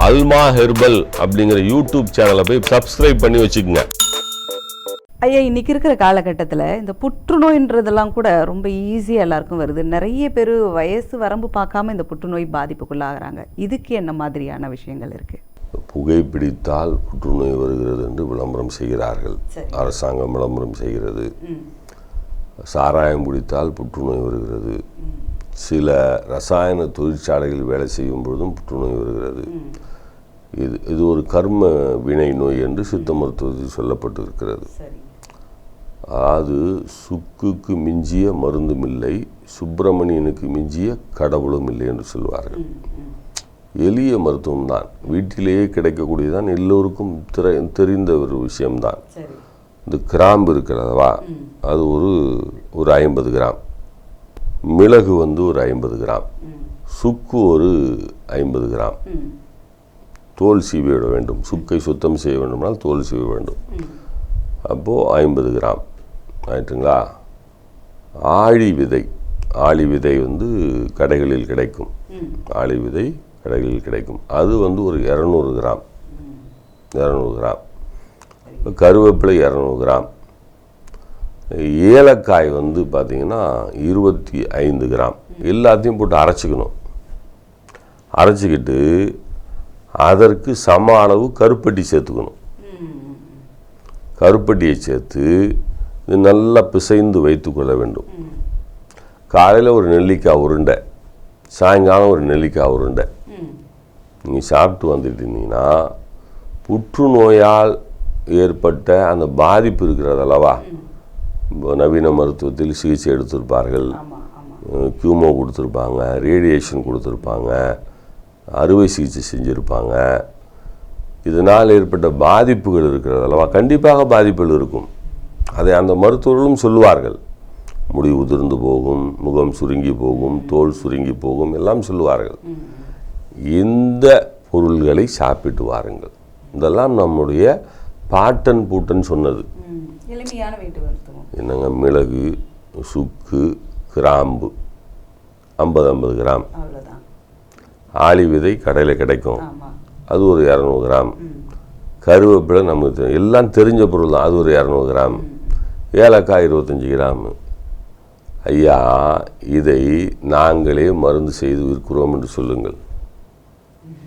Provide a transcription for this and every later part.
அல்மா herbal அப்படிங்கிற YouTube சேனலை போய் சப்ஸ்கிரைப் பண்ணி வச்சுக்கோங்க. ஐயா இன்னைக்கு இருக்கிற காலகட்டத்தில் இந்த புற்றுநோயின்றதெல்லாம் கூட ரொம்ப ஈஸியாக எல்லாருக்கும் வருது. நிறைய பேர் வயசு வரம்பு பார்க்காம இந்த புற்றுநோய் பாதிப்புக்குள்ளாகிறாங்க. இதுக்கு என்ன மாதிரியான விஷயங்கள் இருக்கு? புகைப்பிடித்தால் புற்றுநோய் வருகிறது என்று விளம்பரம் செய்கிறார்கள். அரசாங்கம் விளம்பரம் செய்கிறது. சாராயம் குடித்தால் புற்றுநோய் வருகிறது. சில ரசாயன தொழிற்சாலைகள் வேலை செய்யும் பொழுதும் புற்றுநோய் வருகிறது. இது இது ஒரு கர்ம வினை நோய் என்று சித்த மருத்துவத்தில் சொல்லப்பட்டிருக்கிறது. அதாவது சுக்குக்கு மிஞ்சிய மருந்தும் இல்லை சுப்பிரமணியனுக்கு மிஞ்சிய கடவுளும் இல்லை என்று சொல்வார்கள். எளிய மருத்துவம் தான். வீட்டிலேயே கிடைக்கக்கூடியதான் எல்லோருக்கும் திரை தெரிந்த ஒரு விஷயம்தான். இந்த கிராம்பு இருக்கிறதவா அது ஒரு ஒரு ஐம்பது கிராம். மிளகு வந்து ஒரு ஐம்பது கிராம். சுக்கு ஒரு ஐம்பது கிராம். தோல் சீவி விட வேண்டும். சுக்கை சுத்தம் செய்ய வேண்டும்னால் தோல் சீவ வேண்டும். அப்போது ஐம்பது கிராம். ஆயிட்டுங்களா? ஆழி விதை. ஆழி விதை வந்து கடைகளில் கிடைக்கும். ஆழி விதை கடைகளில் கிடைக்கும். அது வந்து ஒரு இரநூறு கிராம். இரநூறு கிராம். கருவேப்பிலை இரநூறு கிராம். ஏலக்காய் வந்து பார்த்தீங்கன்னா இருபத்தி ஐந்து கிராம். எல்லாத்தையும் போட்டு அரைச்சிக்கணும். அரைச்சிக்கிட்டு அதற்கு சம அளவு கருப்பட்டி சேர்த்துக்கணும். கருப்பட்டியை சேர்த்து இது நல்லா பிசைந்து வைத்துக்கொள்ள வேண்டும். காலையில் ஒரு நெல்லிக்காய் உருண்டை சாயங்காலம் ஒரு நெல்லிக்காய் உருண்டை. நீங்கள் சாப்பிட்டு வந்துட்டு இருந்தீங்கன்னா புற்றுநோயால் ஏற்பட்ட அந்த பாதிப்பு இருக்கிறது அல்லவா நவீன மருத்துவத்தில் சிகிச்சை எடுத்திருப்பார்கள். கியூமோ கொடுத்துருப்பாங்க ரேடியேஷன் கொடுத்துருப்பாங்க அறுவை சிகிச்சை செஞ்சுருப்பாங்க. இதனால் ஏற்பட்ட பாதிப்புகள் இருக்கிறது அல்லவா? கண்டிப்பாக பாதிப்புகள் இருக்கும். அதை அந்த மருத்துவர்களும் சொல்லுவார்கள். முடி உதிர்ந்து போகும் முகம் சுருங்கி போகும் தோல் சுருங்கி போகும் எல்லாம் சொல்லுவார்கள். இந்த பொருள்களை சாப்பிட்டு வாருங்கள். இதெல்லாம் நம்முடைய பாட்டன் பூட்டன் சொன்னது. எளிமையான வீட்டு மருத்துவம் என்னங்க மிளகு சுக்கு கிராம்பு ஐம்பது ஐம்பது கிராம். ஆளி விதை கடையில் கிடைக்கும். அது ஒரு இரநூறு கிராம். கருவேப்பிலை நமக்கு எல்லாம் தெரிஞ்ச பொருள் தான். அது ஒரு இரநூறு கிராம். ஏலக்காய் இருபத்தஞ்சி கிராம். ஐயா இதை நாங்களே மருந்து செய்து விற்கிறோம் என்று சொல்லுங்கள்.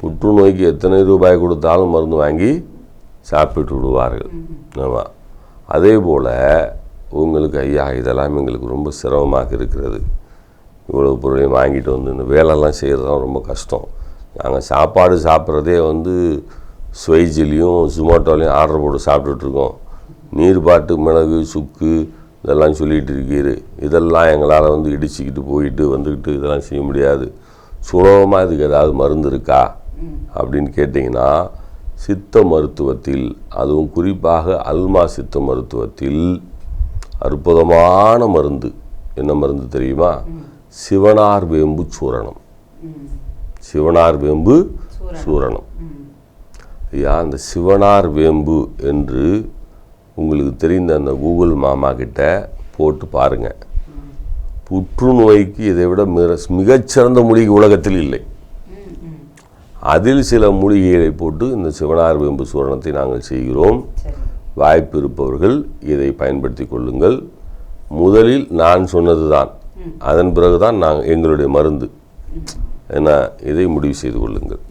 புற்றுநோய்க்கு எத்தனை ரூபாய் கொடுத்தாலும் மருந்து வாங்கி சாப்பிட்டு விடுவார்கள். ஆமாம் அதே போல் உங்களுக்கு ஐயா இதெல்லாம் எங்களுக்கு ரொம்ப சிரமமாக இருக்கிறது. இவ்வளோ பொருளையும் வாங்கிட்டு வந்து இந்த வேலைலாம் செய்கிறது தான் ரொம்ப கஷ்டம். நாங்கள் சாப்பாடு சாப்பிட்றதே வந்து ஸ்வைஜிலையும் ஜொமேட்டோலையும் ஆர்டர் போட்டு சாப்பிட்டுட்ருக்கோம் நீர்பாட்டு மிளகு சுக்கு இதெல்லாம் சொல்லிகிட்டு இருக்கீரு. இதெல்லாம் எங்களால் வந்து இடிச்சுக்கிட்டு போயிட்டு வந்துக்கிட்டு இதெல்லாம் செய்ய முடியாது. சுலபமாக இதுக்கு ஏதாவது மருந்து இருக்கா? அப்படின்னு கேட்டிங்கன்னா சித்த மருத்துவத்தில் அதுவும் குறிப்பாக அல்மா சித்த மருத்துவத்தில் அற்புதமான மருந்து. என்ன மருந்து தெரியுமா? சிவனார் வேம்பு சூரணம். சிவனார் வேம்பு சூரணம். ஐயா அந்த சிவனார் வேம்பு என்று உங்களுக்கு தெரிந்த அந்த கூகுள் மாமா கிட்ட போட்டு பாருங்க. புற்றுநோய்க்கு இதை விட மிக மிகச்சிறந்த மூலிகை உலகத்தில் இல்லை. அதில் சில மூலிகைகளை போட்டு இந்த சிவனார் வேம்பு சூரணத்தை நாங்கள் செய்கிறோம். வாய்ப்பு இருப்பவர்கள் இதை பயன்படுத்தி கொள்ளுங்கள். முதலில் நான் சொன்னது தான் அதன் பிறகுதான் நாங்கள் எங்களுடைய மருந்து. என இதை முடிவு செய்து கொள்ளுங்கள்.